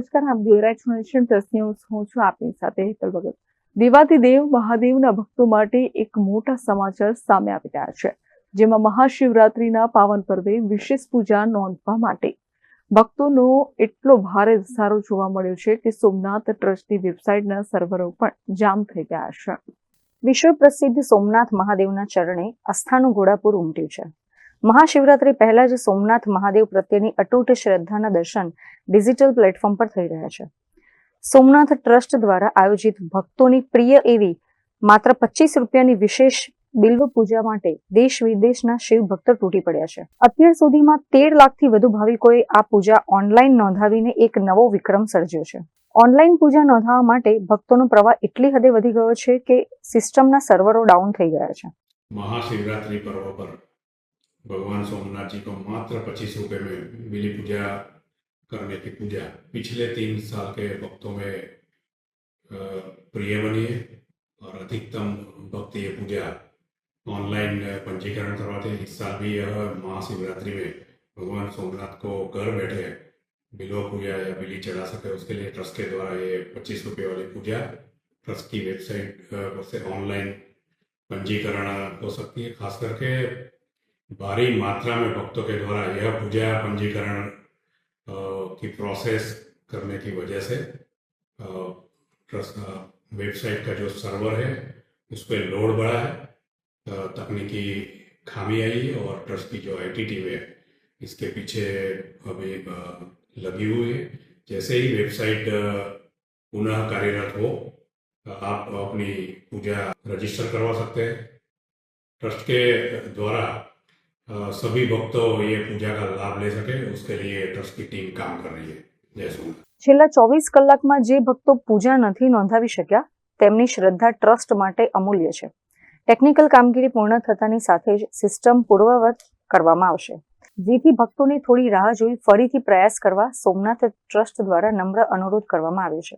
નમસ્કાર આપ જોઈ રહ્યા છો નેશન પ્લસ હું છું આપની સાથે હેતલ ભગત. દેવાધિદેવ મહાદેવના ભક્તો માટે એક મોટા સમાચાર સામે આવી રહ્યા છે, જેમાં મહાશિવરાત્રિના પાવન પર્વે વિશેષ પૂજા નોંધવા માટે ભક્તોનો એટલો ભારે ધસારો જોવા મળ્યો છે કે સોમનાથ ટ્રસ્ટની વેબસાઇટના સર્વરો પણ જામ થઈ ગયા છે. વિશ્વ પ્રસિદ્ધ સોમનાથ મહાદેવના ચરણે આસ્થાનું ઘોડાપુર ઉમટ્યું છે. મહાશિવરાત્રી પહેલા જ સોમનાથ મહાદેવ પ્રત્યેની અતૂટ શ્રદ્ધાના દર્શન ડિજિટલ પ્લેટફોર્મ પર થઈ રહ્યા છે. સોમનાથ ટ્રસ્ટ દ્વારા આયોજિત ભક્તોની પ્રિય એવી માત્ર પચીસ રૂપિયાની વિશેષ બિલ્વ પૂજા માટે દેશ વિદેશના શિવ ભક્તો તૂટી પડ્યા છે. અત્યાર સુધીમાં તેર લાખથી વધુ ભાવિકોએ આ પૂજા ઓનલાઈન નોંધાવીને એક નવો વિક્રમ સર્જ્યો છે. ઓનલાઈન પૂજા નોંધાવવા માટે ભક્તોનો પ્રવાહ એટલી હદે વધી ગયો છે કે સિસ્ટમના સર્વરો ડાઉન થઈ ગયા છે. મહાશિવરાત્રી પર્વ પર भगवान सोमनाथ जी को मात्र पच्चीस रुपए में मिली पूजा करने की पूजा। पिछले तीन साल के भक्तों में प्रिय बनी है और अधिकतम भक्त ये पूजा ऑनलाइन पंजीकरण करवाते हैं। इस साल भी यह महाशिवरात्रि में भगवान सोमनाथ को घर बैठे बिलो पूजा या बिली चढ़ा सके, उसके लिए ट्रस्ट के द्वारा ये पच्चीस रुपये वाली पूजा ट्रस्ट की वेबसाइट से ऑनलाइन पंजीकरण हो सकती है। खास करके भारी मात्रा में भक्तों के द्वारा यह पूजा पंजीकरण की प्रोसेस करने की वजह से वेबसाइट का जो सर्वर है, उस पर लोड बढ़ा है। तकनीकी खामी आई है और ट्रस्ट की जो आईटी टीम है, इसके पीछे अभी लगी हुई है। जैसे ही वेबसाइट पुनः कार्यरत हो आप अपनी पूजा रजिस्टर करवा सकते हैं। ट्रस्ट के द्वारा सभी भक्तों ये पूजा का लाभ ले सके उसके लिए ट्रस्ट की टीम काम कर रही है जय सोमनाथ છેલ્લા ચોવીસ કલાકમાં જે ભક્તો પૂજા નથી નોંધાવી શક્યા તેમની શ્રદ્ધા ટ્રસ્ટ માટે અમૂલ્ય છે ટેકનિકલ કામગીરી પૂર્ણ થતાની સાથે જ સિસ્ટમ પૂર્વવત કરવામાં આવશે જેથી ભક્તોની થોડી રાહ જોઈ ફરીથી પ્રયાસ કરવા સોમનાથ ટ્રસ્ટ દ્વારા નમ્ર અનુરોધ કરવામાં આવ્યો છે